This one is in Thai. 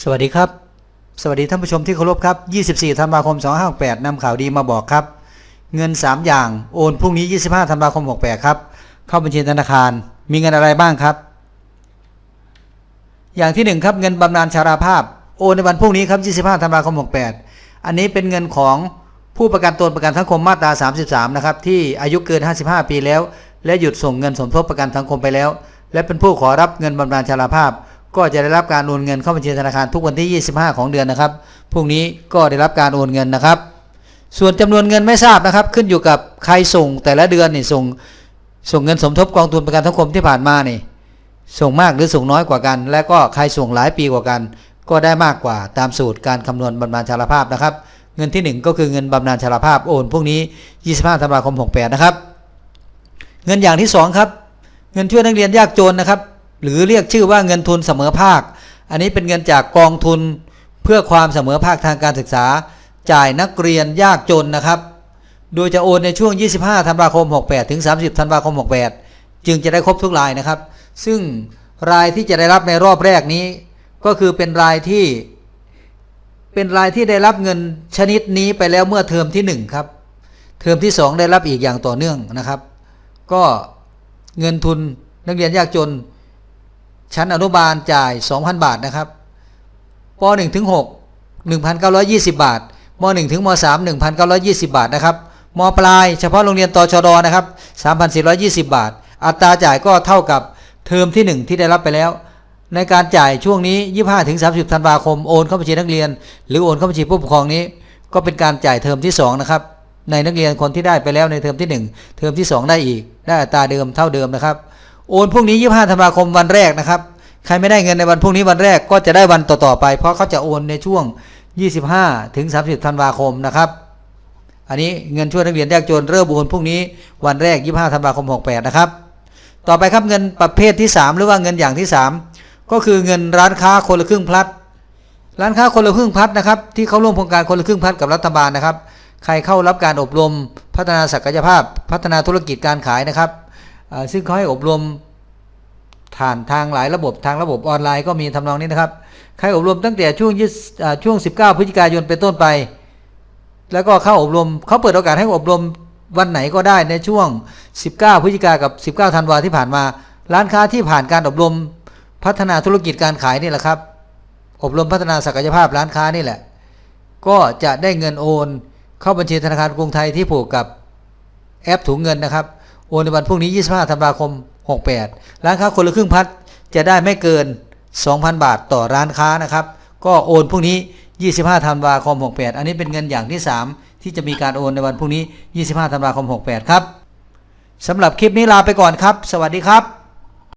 สวัสดีครับ สวัสดีท่านผู้ชมที่เคารพครับ 24 ธันวาคม 2568นำข่าวดีมาบอกครับ เงิน 3 อย่างโอนพรุ่งนี้ 25 ธันวาคม 68 ครับ เข้าบัญชีธนาคาร มีเงินอะไรบ้างครับ อย่างที่ 1 ครับ เงินบำนาญชาราภาพ โอนในวันพรุ่งนี้ครับ 25 ธันวาคม 68 อันนี้เป็นเงินของผู้ประกันตนประกันสังคมมาตรา 33 นะครับ ที่อายุเกิน 55 ปีแล้ว และหยุดส่งเงินสมทบประกันสังคมไปแล้ว และเป็นผู้ขอรับเงินบำนาญชาราภาพ ก็จะได้รับการโอนเงินเข้าบัญชีธนาคารทุกวันที่ 25 ของเดือนนะครับพรุ่งนี้ก็ได้รับการโอนเงินนะครับ ส่วนจำนวนเงินไม่ทราบนะครับ ขึ้นอยู่กับใครส่งแต่ละเดือนนี่ส่งส่งเงินสมทบกองทุนประกันสังคมที่ผ่านมานี่ส่งมากหรือส่งน้อยกว่ากัน และก็ใครส่งหลายปีกว่ากัน ก็ได้มากกว่าตามสูตรการคำนวณบำนาญชาราภาพนะครับ เงินที่ 1 ก็คือเงินบำนาญชาราภาพโอนพรุ่งนี้ 25ธันวาคม 68 นะครับ เงินอย่างที่ 2 ครับ เงินช่วยนักเรียนยากจนนะครับ หรือเรียกชื่อว่าเงินทุนเสมอภาค อันนี้เป็นเงินจากกองทุนเพื่อความเสมอภาคทางการศึกษา จ่ายนักเรียนยากจนนะครับ โดยจะโอนในช่วง 25 ธันวาคม 68 ถึง 30 ธันวาคม 68 จึงจะได้ครบทุกรายนะครับ ซึ่งรายที่จะได้รับในรอบแรกนี้ ก็คือเป็นรายที่ เป็นรายที่ได้รับเงินชนิดนี้ไปแล้วเมื่อเทอมที่ 1 ครับ เทอมที่ 2 ได้รับอีกอย่างต่อเนื่องนะครับ ก็เงินทุนนักเรียนยากจน ชั้นอนุบาลจ่าย 2,000 บาทนะครับป .1 ถึง 6 1,920 บาทม .1 ถึงม .3 1,920 บาทนะครับมปลายเฉพาะโรงเรียนตชดนะครับ 3,420 บาท อัตราจ่ายก็เท่ากับเทอมที่ 1 ที่ได้รับไปแล้ว ในการจ่ายช่วงนี้ 25ถึง30 ธันวาคมโอนเข้าบัญชีนักเรียน หรือโอนเข้าบัญชีผู้ปกครองนี้ ก็เป็นการจ่ายเทอมที่ 2 นะครับ ในนักเรียนคนที่ได้ไปแล้วในเทอมที่ 1 เทอมที่ 2 ได้อีก ได้อัตราเดิมเท่าเดิมนะครับ โอนพรุ่งนี้25ธันวาคมวันแรกนะครับ ใครไม่ได้เงินในวันพรุ่งนี้วันแรกก็จะได้วันต่อๆไป เพราะเขาจะโอนในช่วง 25 ถึง 30ธันวาคมนะครับ อันนี้เงินช่วยนักเรียนยากจนเริ่มโอนพรุ่งนี้วันแรก 25ธันวาคม 68 นะครับ ต่อไปครับเงินประเภทที่ 3 หรือว่าเงินอย่างที่ 3 ก็คือเงินร้านค้าคนละครึ่งพลัด ร้านค้าคนละครึ่งพลัดนะครับที่เขาร่วมโครงการคนละครึ่งพลัดกับรัฐบาลนะครับ ใครเข้ารับการอบรม พัฒนาศักยภาพ พัฒนาธุรกิจการขายนะครับ ซึ่งเขาให้อบรมผ่านทางหลายระบบทางระบบออนไลน์ก็มีทำนองนี้นะครับ ใครอบรมตั้งแต่ช่วงยี่ช่วง 19 พฤศจิกายนเป็นต้นไป แล้วก็เข้าอบรมเขาเปิดโอกาสให้อบรมวันไหนก็ได้ในช่วง 19 พฤศจิกากับ 19 ธันวาที่ผ่านมา ร้านค้าที่ผ่านการอบรมพัฒนาธุรกิจการขายนี่แหละครับ อบรมพัฒนาศักยภาพร้านค้านี่แหละ ก็จะได้เงินโอน เข้าบัญชีธนาคารกรุงไทยที่ผูกกับแอปถุงเงินนะครับ โอนในวันพรุ่งนี้ 25ธันวาคม 68 ร้านค้าคนละครึ่งพัดจะได้ไม่เกิน 2,000 บาทต่อร้านค้านะครับ ก็โอนพรุ่งนี้ 25ธันวาคม 68 อันนี้เป็นเงินอย่างที่ 3 ที่จะมีการโอนในวันพรุ่งนี้ 25ธันวาคม 68 ครับสำหรับคลิปนี้ลาไปก่อนครับ สวัสดีครับ